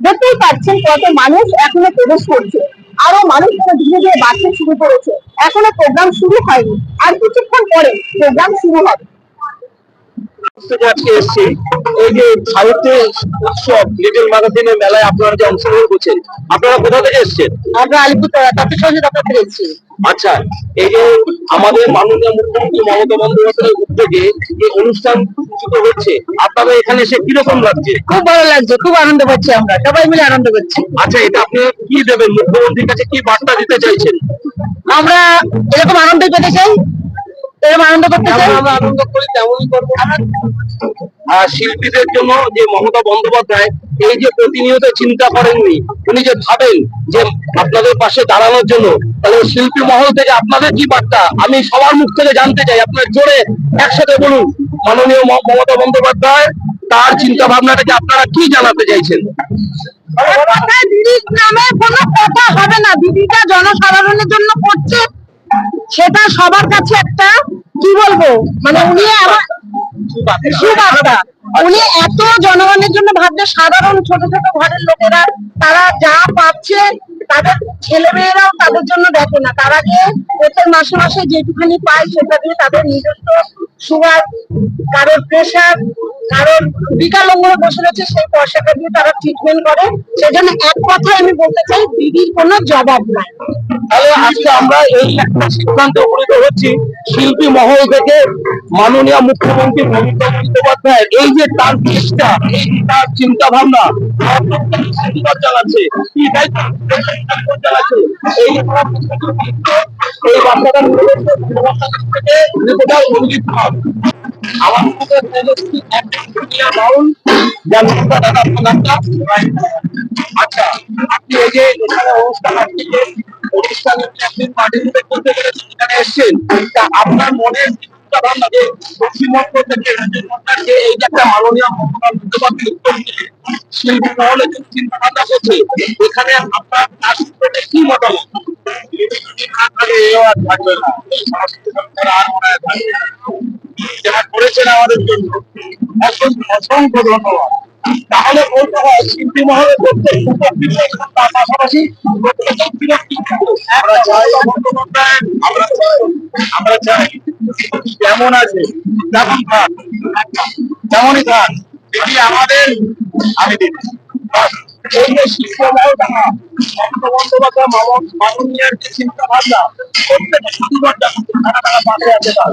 দেখতেই পাচ্ছেন কত মানুষ এখনও প্রবেশ করছে। আরও মানুষ ধীরে ধীরে বাড়তে শুরু করেছে। এখনও প্রোগ্রাম শুরু হয়নি। আর কিছুক্ষণ পরে প্রোগ্রাম শুরু হবে। আজকে এসেছি। এই যে সাহিত্য উৎসব লিটল ম্যাগাজিনের মেলায় আপনারা যে অংশগ্রহণ করছেন আপনারা কোথা থেকে এসেছেন? আমরা সঙ্গে দপ্তর থেকে এসেছি। আচ্ছা এই যে আমাদের মাননীয় মুখ্যমন্ত্রী মমতা বন্দ্যোপাধ্যায়ের উদ্যোগে এই অনুষ্ঠান হচ্ছে আপনাদের এখানে এসে কীরকম লাগছে? খুব ভালো লাগছে খুব আনন্দ পাচ্ছি আমরা সবাই মিলে আনন্দ করছি। আচ্ছা এটা আপনি কি দেবেন? মুখ্যমন্ত্রীর কাছে কি বার্তা দিতে চাইছেন? আমরা এরকম আনন্দ পেতে চাই এরকম আনন্দ করতে চাই? আমরা আনন্দ করি তেমনই করব। আর শিল্পীদের জন্য যে মমতা বন্দ্যোপাধ্যায় এই যে প্রতিনিয়ত চিন্তা করেননি উনি যে ভাবেন যে আপনাদের পাশে দাঁড়ানোর জন্য তাহলে শিল্পী মহল থেকে আপনাদের কি বার্তা? আমি সবার মুখ থেকে জানতে চাই আপনার জোরে একসাথে বলুন। মাননীয় মমতা বন্দ্যোপাধ্যায় তার চিন্তা ভাবনাটাকে আপনারা কি জানাতে চাইছেন? দিদির নামে কোনো কথা হবে না। দিদিটা জনসাধারণের জন্য করছে সেটা সবার কাছে একটা, কি বলব? মানে উনি আমার সুবার্তা। উনি এত জনগণের জন্য ভাবছে, সাধারণ ছোট ছোট ঘরের লোকেরা, তারা যা পাচ্ছে, তাদের ছেলে মেয়েরাও তাদের জন্য দেখে না। তারা যে প্রত্যেক মাসে মাসে যেটুখানি পায়, সেটা দিয়ে তাদের নিজস্ব সুগার কারোর প্রেশার কারোর বিকালঙ্গ বসে রয়েছে, সেই পয়সাটা দিয়ে তারা ট্রিটমেন্ট করে। সেজন্য এক কথায় আমি বলতে চাই, দিদির কোনো জবাব নাই। তাহলে আজকে আমরা এই একটা সিদ্ধান্ত উপনীত হচ্ছি, শিল্পী মহল থেকে মাননীয় মুখ্যমন্ত্রী মমতা বন্দ্যোপাধ্যায়। এই যে তার চেষ্টা তার চিন্তা ভাবনা জানাচ্ছে, এই এই আমার সাথে দাদা আপনার নামটা আপনি এই করতে পেরেছেন এসেছেন আপনার চিন্তা যে পশ্চিমবঙ্গ একটা মাননীয় মুখ্যমন্ত্রী মুখ্যমন্ত্রী উত্তর দিয়ে শিল্পী মহলে যে চিন্তা ভাবনা করছে, এখানে আপনার তার কি মতামত? না। আর মনে হয় থাকবে। যারা করেছেন আমাদের জন্য অসংখ্য অসংখ্য ধন্যবাদ। তাহলে বলতে হয় শিল্পী মহলে তার পাশাপাশি আমরা চাই আমরা কেমন আছে? কেমন থাক তেমনই থাক এটি আমাদের আমি বাস, এই যে মহলটা মমতা বন্দ্যোপাধ্যায় মামন যে চিন্তা ভাবনা তারা তারা আছে তার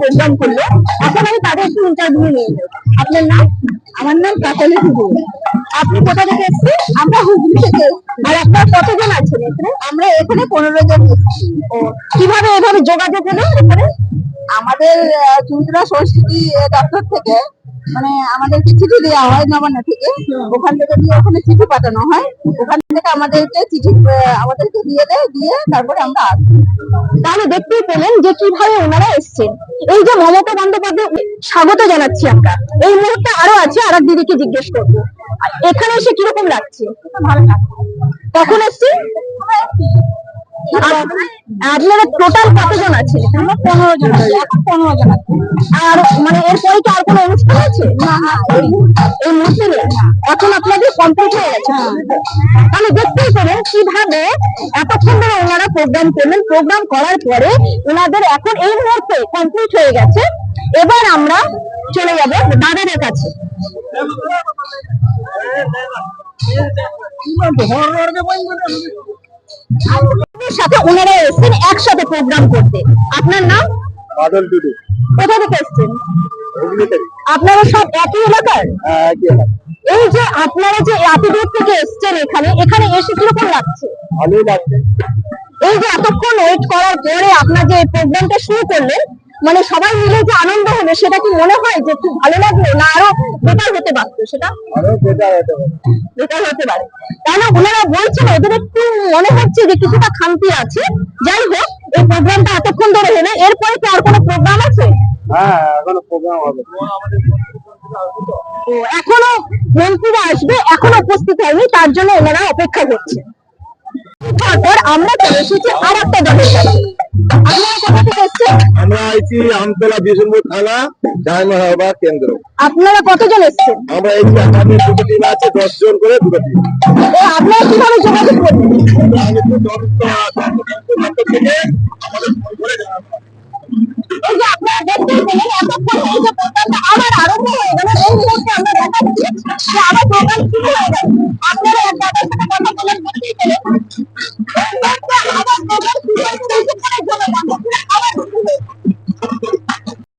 প্রোগ্রাম করল, এখন আমি তাদের একটু ইন্টারভিউ নিয়ে নেব। আপনার নাম? আমার নাম কাকলি হুগু আপনি কোথা থেকে এসেছেন? আমরা হুগলি থেকে। আর আপনার কতজন আছেন এখানে? আমরা এখানে পনেরো জন কীভাবে এভাবে যোগাযোগ হলো এখানে? আমাদের চুন্দ্রা সংস্কৃতি দপ্তর থেকে মানে আমাদেরকে চিঠি দেওয়া হয় নবান্ন থেকে। ওখান থেকে দিয়ে ওখানে চিঠি পাঠানো হয়। ওখান থেকে আমাদেরকে চিঠি আমাদেরকে দিয়ে দেয় দিয়ে তারপরে আমরা আসি। তাহলে দেখতেই পেলেন যে কীভাবে ওনারা এসছেন। এই যে মমতা বন্দ্যোপাধ্যায় স্বাগত জানাচ্ছি আমরা। এই মুহূর্তে আরও আছে আর এক দিদিকে জিজ্ঞেস করব। আর এখানে এসে কীরকম লাগছে? ভালো লাগছে। কখন এসছি। আপনারা টোটাল কতজন আছে আমরা পনেরো জন আছি এখন পনেরো জন আছি আর মানে এরপরে কি আর কোনো অনুষ্ঠান আছে না এই মুহূর্তে নেই এখন আপনাদের কমপ্লিট হয়ে গেছে তাহলে দেখতেই পেলেন কীভাবে এতক্ষণ ধরে ওনারা প্রোগ্রাম করলেন প্রোগ্রাম করার পরে ওনাদের এখন এই মুহূর্তে কমপ্লিট হয়ে গেছে এবার আমরা চলে যাব দাদাদের কাছে আপনাদের সাথে ওনারা এসেছেন একসাথে প্রোগ্রাম করতে। আপনার নাম? বাদল টুডু কোথা থেকে এসেছেন? আপনারা সব একই এলাকার? হ্যাঁ? এই যে আপনারা যে এত দূর থেকে এসছেন এখানে এখানে এসে কীরকম লাগছে? ভালোই লাগছে। এই যে এতক্ষণ ওয়েট করার পরে আপনার যে প্রোগ্রামটা শুরু করলেন মানে সবাই মিলে যে আনন্দ হলো সেটা কি মনে হয় যে খুব ভালো লাগল না আরও বেটার হতে পারতো? সেটা বেটার হতে পারে। পারে। তাহলে ওনারা বলছেন ওদের একটু মনে হচ্ছে যে কিছুটা খামতি আছে। যাই হোক এই প্রোগ্রামটা এতক্ষণ ধরে হলো। এরপরে কি আর কোনো প্রোগ্রাম আছে? হ্যাঁ এখনও প্রোগ্রাম হবে। এখনও মন্ত্রীরা আসবে এখনও উপস্থিত হয়নি তার জন্য ওনারা অপেক্ষা করছে। তারপর আমরা চলে এসেছি আর একটা দলের কাছে আপনারা কোথা থেকে আমরা আইছি আমতলা বিষ্ণুপুর থানা জায়মাহাবা কেন্দ্র। আপনারা কতজন এসছেন? আমরা এই আমাদের দুটো টিম আছে দশ জন করে দুটো টিম। আপনারা কীভাবে যোগাযোগ করবেন আবার আরম্ভ হয়ে গেল। এই মুহূর্তে আমরা দেখাচ্ছি যে আবার প্রোগ্রাম শুরু হয়ে গেল। আপনারা এক দাদার সাথে কথা বলেন আবার প্রোগ্রাম